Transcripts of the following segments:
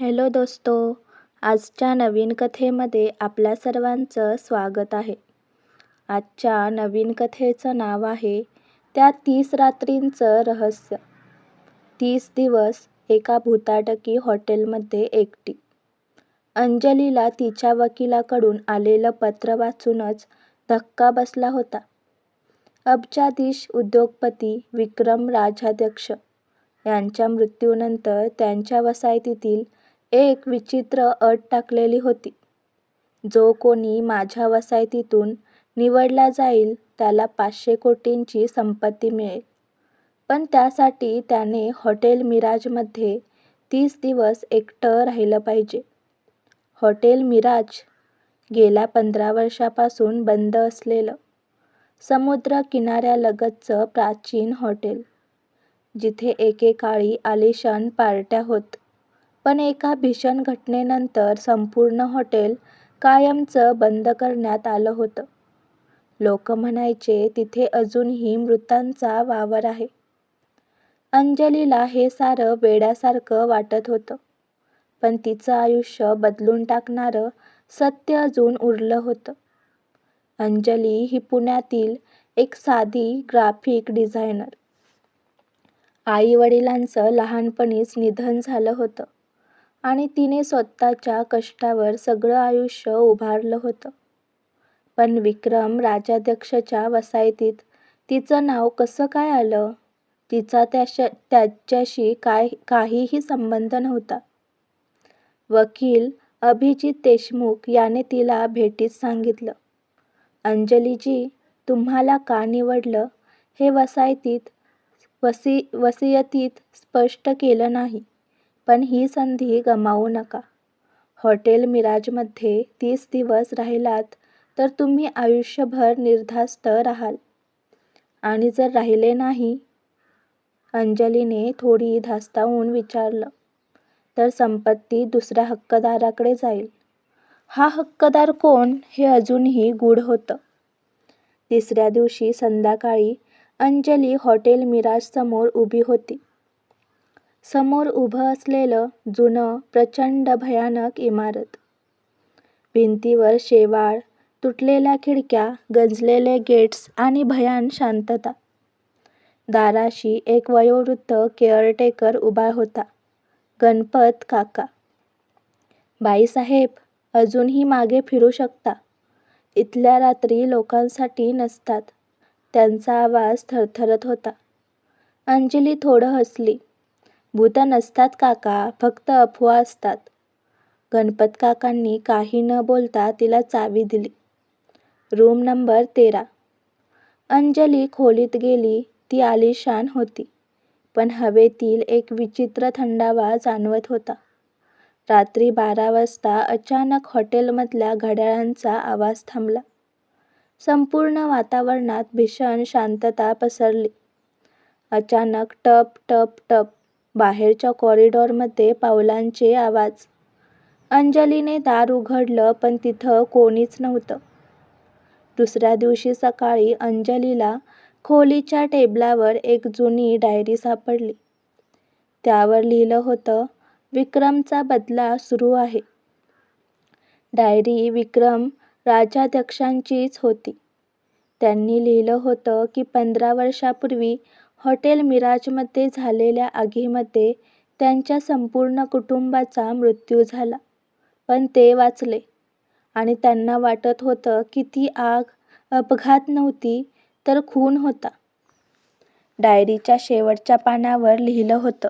Hello दोस्तो आजच्या नवीन कथेमध्ये आपल्या सर्वांचं स्वागत आहे. आजच्या नवीन कथेचं नाव आहे त्या तीस रात्रींचं रहस्य. तीस दिवस एका भुताटकी हॉटेलमध्ये एकटी. अंजलीला तिच्या वकिलाकडून आलेलं पत्र वाचूनच धक्का बसला होता. अब्जाधीश उद्योगपती विक्रम राजाध्यक्ष यांच्या मृत्यूनंतर त्यांच्या वसाहतीतील एक विचित्र अट टाकलेली होती. जो कोणी माझ्या वसाहतीतून निवडला जाईल त्याला पाचशे कोटींची संपत्ती मिळेल. पण त्यासाठी त्याने हॉटेल मिराजमध्ये तीस दिवस एकटं राहिलं पाहिजे. हॉटेल मिराज गेल्या पंधरा वर्षांपासून बंद असलेलं समुद्र किनाऱ्यालगतचं प्राचीन हॉटेल. जिथे एकेकाळी आलिशान पार्ट्या होत पण एका भीषण घटनेनंतर संपूर्ण हॉटेल कायमचं बंद करण्यात आलं होतं. लोक म्हणायचे तिथे अजूनही मृतांचा वावर आहे. अंजलीला हे सारं वेड्यासारखं वाटत होतं. पण तिचं आयुष्य बदलून टाकणारं सत्य अजून उरलं होतं. अंजली ही पुण्यातील एक साधी ग्राफिक डिझायनर. आई वडिलांचं लहानपणीच निधन झालं होतं आणि तिने स्वतःच्या कष्टावर सगळं आयुष्य उभारलं होतं. पण विक्रम राजाध्यक्षच्या वसाहतीत तिचं नाव कसं काय आलं? तिचा त्याच्याशी काहीही संबंध नव्हता. वकील अभिजित देशमुख याने तिला भेटीत सांगितलं, अंजलीजी, तुम्हाला का निवडलं हे वसियतीत स्पष्ट केलं नाही. पण ही संधी गमावू नका. हॉटेल मिराजमध्ये तीस दिवस राहिलात तर तुम्ही आयुष्यभर निर्धास्त राहाल. आणि जर राहिले नाही? अंजलीने थोडी धास्तावून विचारलं. तर संपत्ती दुसऱ्या हक्कदाराकडे जाईल. हा हक्कदार कोण हे अजूनही गूढ होतं. तिसऱ्या दिवशी संध्याकाळी अंजली हॉटेल मिराजसमोर उभी होती. समोर उभं असलेलं जुनं प्रचंड भयानक इमारत. भिंतीवर शेवाळ, तुटलेल्या खिडक्या, गंजलेले गेट्स आणि भयान शांतता. दाराशी एक वयोवृद्ध केअरटेकर उभा होता. गणपत काका. बाईसाहेब, अजूनही मागे फिरू शकता. इथल्या रात्री लोकांसाठी नसतात. त्यांचा आवाज थरथरत होता. अंजली थोडं हसली. भुतं नसतात काका, फक्त अफवा असतात. गणपत काकांनी काही न बोलता तिला चावी दिली. रूम नंबर तेरा. अंजली खोलीत गेली. ती आलिशान होती. पण हवेतील एक विचित्र थंडावा जाणवत होता. रात्री बारा वाजता अचानक हॉटेलमधल्या घड्याळांचा आवाज थांबला. संपूर्ण वातावरणात भीषण शांतता पसरली. अचानक टप टप टप बाहेरच्या कॉरिडॉरमध्ये पावलांचे आवाज. अंजलीने दार उघडलं पण तिथं कोणीच नव्हतं. दुसऱ्या दिवशी सकाळी अंजलीला खोलीच्या टेबलावर एक जुनी डायरी सापडली. त्यावर लिहिलं होतं विक्रमचा बदला सुरू आहे. डायरी विक्रम राजाध्यक्षांचीच होती. त्यांनी लिहिलं होतं की पंधरा वर्षांपूर्वी हॉटेल मिराजमध्ये झालेल्या आगीमध्ये त्यांच्या संपूर्ण कुटुंबाचा मृत्यू झाला. पण ते वाचले. आणि त्यांना वाटत होतं की ती आग अपघात नव्हती तर खून होता. डायरीच्या शेवटच्या पानावर लिहिलं होतं,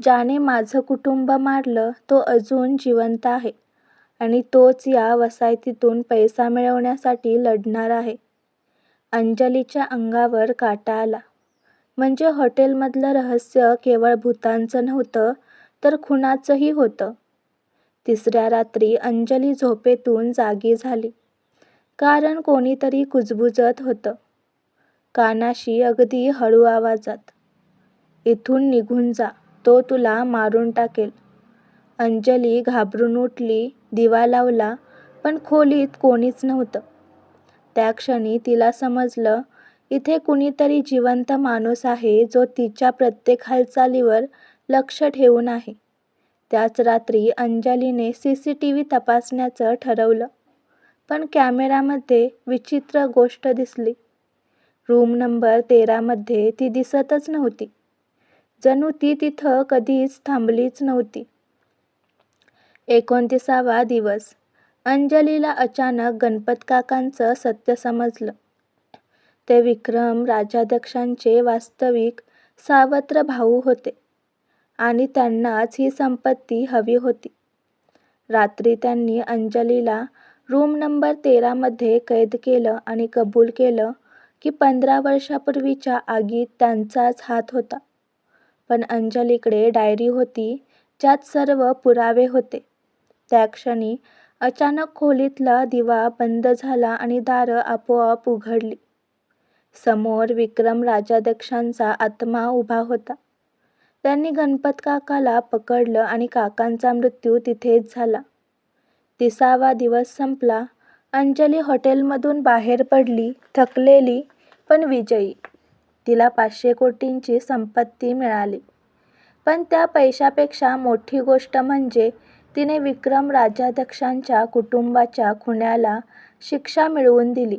ज्याने माझं कुटुंब मारलं तो अजून जिवंत आहे आणि तोच या वसाहतीतून पैसा मिळवण्यासाठी लढणार आहे. अंजलीच्या अंगावर काटा आला. म्हणजे हॉटेलमधलं रहस्य केवळ भुतांचं नव्हतं तर खुनाचंही होतं. तिसऱ्या रात्री अंजली झोपेतून जागी झाली. कारण कोणीतरी कुजबुजत होतं. कानाशी अगदी हळू आवाजात. इथून निघून जा, तो तुला मारून टाकेल. अंजली घाबरून उठली. दिवा लावला पण खोलीत कोणीच नव्हतं. त्या क्षणी तिला समजलं इथे कुणीतरी जिवंत माणूस आहे जो तिच्या प्रत्येक हालचालीवर लक्ष ठेवून आहे. त्याच रात्री अंजलीने सी सी टी व्ही तपासण्याचं ठरवलं. पण कॅमेऱ्यामध्ये विचित्र गोष्ट दिसली. रूम नंबर तेरामध्ये ती दिसतच नव्हती. जणू ती तिथं कधीच थांबलीच नव्हती. एकोणतीसावा दिवस. अंजलीला अचानक गणपतकाकांचं सत्य समजलं. ते विक्रम राजाध्यक्षांचे वास्तविक सावत्र भाऊ होते आणि त्यांनाच ही संपत्ती हवी होती. रात्री त्यांनी अंजलीला रूम नंबर तेरामध्ये कैद केलं आणि कबूल केलं की पंधरा वर्षापूर्वीच्या आगीत त्यांचाच हात होता. पण अंजलीकडे डायरी होती ज्यात सर्व पुरावे होते. त्या क्षणी अचानक खोलीतला दिवा बंद झाला आणि दारं आपोआप उघडली. समोर विक्रम राजाध्यक्षांचा आत्मा उभा होता. त्यांनी गणपत काकाला पकडलं आणि काकांचा मृत्यू तिथेच झाला. तिसावा दिवस संपला. अंजली हॉटेलमधून बाहेर पडली थकलेली पण विजयी. तिला पाचशे कोटींची संपत्ती मिळाली. पण त्या पैशापेक्षा मोठी गोष्ट म्हणजे तिने विक्रम राजाध्यक्षांच्या कुटुंबाच्या खुन्याला शिक्षा मिळवून दिली.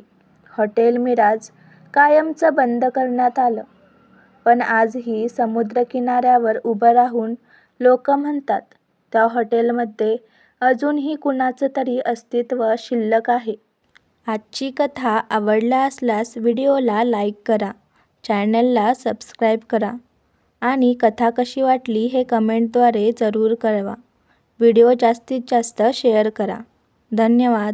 हॉटेल मिराज कायमचं बंद करण्यात आलं. पण आजही समुद्रकिनाऱ्यावर उभं राहून लोक म्हणतात त्या हॉटेलमध्ये अजूनही कुणाचं तरी अस्तित्व शिल्लक आहे. आजची कथा आवडला असल्यास व्हिडिओला लाईक करा चॅनलला सबस्क्राईब करा आणि कथा कशी वाटली हे कमेंटद्वारे जरूर कळवा. व्हिडिओ जास्तीत जास्त शेअर करा. धन्यवाद.